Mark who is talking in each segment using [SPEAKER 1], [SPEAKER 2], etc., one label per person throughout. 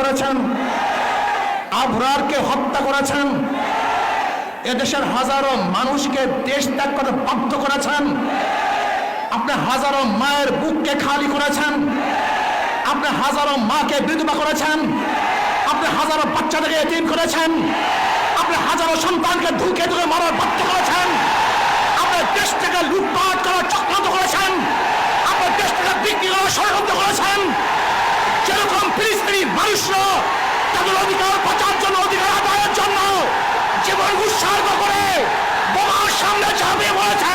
[SPEAKER 1] করেছেন। আবরারকে হত্যা করেছেন। এদেশের হাজারো মানুষকে দেশ ত্যাগ করে বাধ্য করেছেন। আপনি হাজারো মায়ের বুককে খালি করেছেন। আপনি হাজারো মাকে বিধবা করেছেন। আপনি হাজারো বাচ্চাদেরকে এটিম করেছেন। আপনি হাজারো সন্তানকে ধুকে ধুকে মারার বাধ্য করেছেন। আপনার দেশ থেকে লুটপাট করার চক্রান্ত করেছেন আপনি দেশ থেকে বিক্রি করার ষড়যন্ত্র করেছেন যেরকম ফিলিস্তিনি মানুষরা তাদের অধিকার বাঁচার জন্য, অধিকার আদায়ের জন্য জীবন উৎসর্গ করে বোমার সামনে ঝাঁপিয়ে পড়েছে।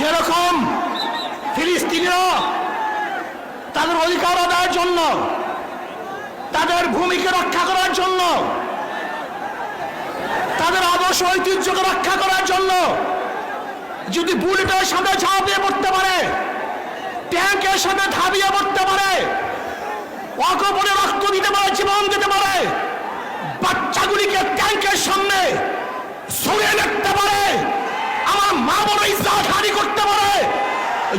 [SPEAKER 1] যেরকম ফিলিস্তিনিরা তাদের অধিকার আদায়ের জন্য, তাদের ভূমিকে রক্ষা করার জন্য, তাদের আদর্শ ঐতিহ্যকে রক্ষা করার জন্য যদি বুলেটের সামনে ঝাঁপিয়ে পড়তে পারে, ট্যাঙ্কের সামনে ধাবিয়ে পড়তে পারে অকপরে রক্ত দিতে পারে, জীবন দিতে পারে, বাচ্চাগুলিকে ট্যাঙ্কের সামনে ছুঁয়ে দেখতে পারে আমার করতে পারে।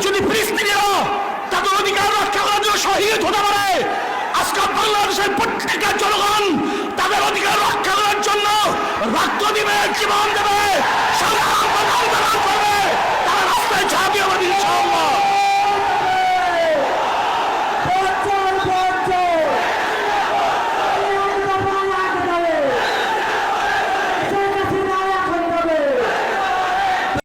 [SPEAKER 1] যদি ফিলিস্তিনিরা তাদের অধিকার রক্ষা করার জন্য শহীদ হতে পারে। আজকাল বাংলাদেশের প্রত্যেকটা জনগণ তাদের অধিকার রক্ষা করার জন্য রক্ত দিবে, জীবন দেবে।